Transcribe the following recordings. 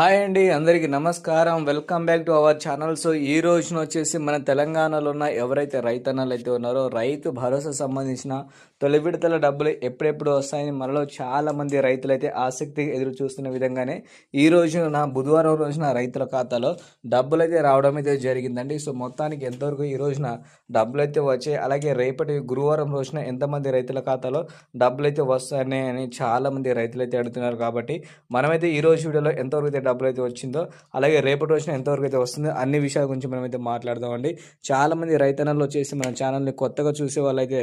Hi అండి అందరికీ నమస్కారం. Welcome back to our channel. So ఈ రోజున వచ్చేసి మన తెలంగాణలో ఉన్న ఎవరైతే రైతన్నలు అయితే ఉన్నారో రైతు భరోసా సంబంధించిన తొలి విడతల డబ్బులు ఎప్పుడెప్పుడు వస్తాయని మనలో చాలామంది రైతులైతే రైతులు అయితే ఆసక్తిగా ఎదురు చూస్తున్న విధంగానే ఈ రోజున బుధవారం రోజున రైతుల ఖాతాలో డబ్బులు అయితే రావడం అయితే జరిగిందండి. సో మొత్తానికి ఎంతవరకు ఈ రోజున డబ్బులు అయితే వచ్చాయి అలాగే రేపటి గురువారం రోజున ఎంతమంది రైతుల ఖాతాలో డబ్బులు అయితే వస్తాయని అని చాలామంది రైతులు అయితే అడుగుతున్నారు. కాబట్టి మనమైతే ఈ రోజు వీడియోలో ఎంతవరకు అయితే డబ్బులు అయితే వచ్చిందో అలాగే రేపటి రోజున ఎంతవరకు అయితే వస్తుందో అన్ని విషయాల గురించి మనమైతే మాట్లాడదామండి. చాలామంది రైతన్నలు వచ్చేసి మన ఛానల్ని కొత్తగా చూసే వాళ్ళైతే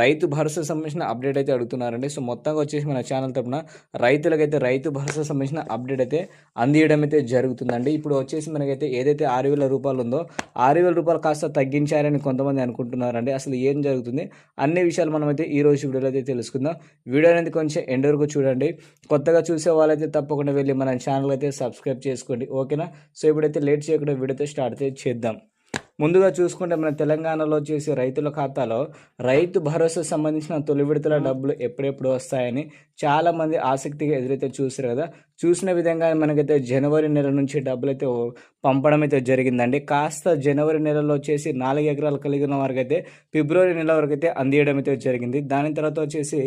రైతు భరోసా సంబంధించిన అప్డేట్ అయితే అడుగుతున్నారండి. సో మొత్తంగా వచ్చేసి మన ఛానల్ తరపున రైతులకైతే రైతు భరోసా సంబంధించిన అప్డేట్ అయితే అందియడం అయితే జరుగుతుందండి. ఇప్పుడు వచ్చేసి మనకైతే ఏదైతే ఆరు వేల రూపాయలు ఉందో ఆరు వేల రూపాయలు కాస్త తగ్గించారని కొంతమంది అనుకుంటున్నారండి. అసలు ఏం జరుగుతుంది? అన్ని విషయాలు మనమైతే ఈ రోజు వీడియోలో అయితే తెలుసుకుందాం. వీడియో అనేది కొంచెం ఎండ్ వరకు చూడండి. కొత్తగా చూసే వాళ్ళైతే తప్పకుండా వెళ్ళి మన ఛానల్ అయితే సబ్స్క్రైబ్ చేసుకోండి ఓకేనా? సో ఇప్పుడైతే లేట్ చేయకుండా వీడియో అయితే స్టార్ట్ అయితే చేద్దాం. ముందుగా చూసుకుంటే మన తెలంగాణలో వచ్చేసి రైతుల ఖాతాలో రైతు భరోసా సంబంధించిన తొలి విడతల డబ్బులు ఎప్పుడెప్పుడు వస్తాయని చాలామంది ఆసక్తిగా ఎదురైతే చూసారు కదా. చూసిన విధంగా మనకైతే జనవరి నెల నుంచి డబ్బులు అయితే పంపడం అయితే జరిగిందండి. కాస్త జనవరి నెలలో వచ్చేసి నాలుగు ఎకరాలు కలిగిన వారికి అయితే ఫిబ్రవరి నెల వరకు అయితే అందియడం అయితే జరిగింది. దాని తర్వాత వచ్చేసి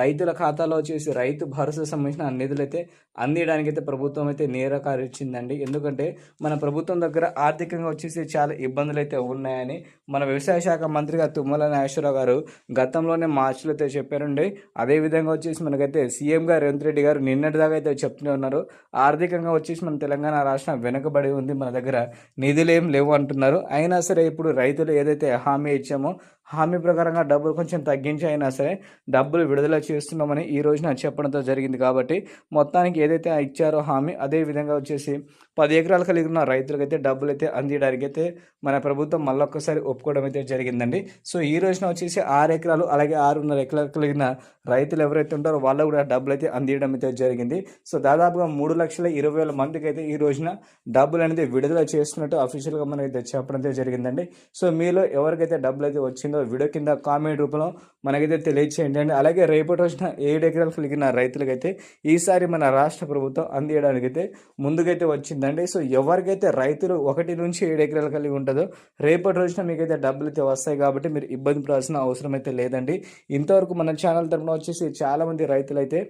రైతుల ఖాతాలో వచ్చేసి రైతు భరోసా సంబంధించిన నిధులు అయితే అందియడానికి అయితే ప్రభుత్వం అయితే నేరకారిచ్చిందండి ఎందుకంటే మన ప్రభుత్వం దగ్గర ఆర్థికంగా వచ్చేసి చాలా ఇబ్బందులు అయితే ఉన్నాయని మన వ్యవసాయ శాఖ మంత్రిగా తుమ్మల నాగేశ్వరరావు గారు గతంలోనే మార్చిలో అయితే చెప్పారండి. అదేవిధంగా వచ్చేసి మనకైతే సీఎంగా రేవంత్ రెడ్డి గారు నిన్నటిదాకా అయితే చెప్తున్నారు ఉన్నారు. ఆర్థికంగా వచ్చేసి మన తెలంగాణ రాష్ట్రం వెనుకబడి ఉంది. మన దగ్గర నిధులు లేవు అంటున్నారు. అయినా సరే ఇప్పుడు రైతులు ఏదైతే హామీ ఇచ్చామో హామీ ప్రకారంగా డబ్బులు కొంచెం తగ్గించి అయినా సరే డబ్బులు విడుదల చేస్తున్నామని ఈ రోజున చెప్పడంతో జరిగింది కాబట్టి మొత్తానికి ఏదైతే ఇచ్చారో హామీ అదే విధంగా వచ్చేసి పది ఎకరాలు ఉన్న రైతులకైతే డబ్బులు అయితే అందియడానికి అయితే మన ప్రభుత్వం మళ్ళొక్కసారి ఒప్పుకోవడం అయితే జరిగిందండి. సో ఈ రోజున వచ్చేసి ఆరు ఎకరాలు అలాగే ఆరున్నర ఎకరాలు కలిగిన రైతులు ఎవరైతే ఉంటారో వాళ్ళు కూడా డబ్బులు అయితే అందియడం అయితే జరిగింది. సో దాదాపుగా మూడు లక్షల ఇరవై వేల మందికి అయితే ఈ రోజున డబ్బులు అనేది విడుదల చేస్తున్నట్టు అఫీషియల్గా మనకైతే చెప్పడం అయితే జరిగిందండి. సో మీలో ఎవరికైతే డబ్బులు అయితే వచ్చిందో వీడియో కింద కామెంట్ రూపంలో మనకైతే తెలియచేయండి. అండి అలాగే రేపటి రోజున ఏడు ఎకరాలు కలిగిన రైతులకైతే ఈసారి మన రాష్ట్ర ప్రభుత్వం అందియడానికైతే అయితే ముందుకైతే వచ్చిందండి. సో ఎవరికైతే రైతులు ఒకటి నుంచి ఏడు ఎకరాలు కలిగి ఉంటుందో రేపటి రోజున మీకైతే డబ్బులు అయితే వస్తాయి కాబట్టి మీరు ఇబ్బంది పడాల్సిన అవసరం అయితే లేదండి. ఇంతవరకు మన ఛానల్ తరఫున వచ్చేసి చాలామంది రైతులు అయితే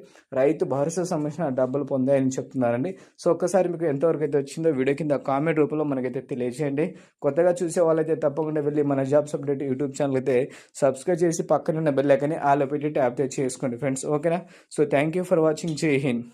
రైతు భరోసా సంబంధించిన డబ్బులు పొందాయని చెప్తున్నారండి. సో ఒక్కసారి మీకు ఎంతవరకు అయితే వచ్చిందో వీడియో కింద కామెంట్ రూపంలో మనకైతే తెలియజేయండి కొత్తగా చూసే వాళ్ళైతే తప్పకుండా వెళ్ళి మన జాబ్స్ అప్డేట్ యూట్యూబ్ ఛానల్ అయితే సబ్స్క్రైబ్ చేసి పక్కనున్న బెల్ ఐకని ఆలో పెట్టి ట్యాప్ చేసుకోండి ఫ్రెండ్స్. ఓకేనా? So thank you for watching. జై హింద్.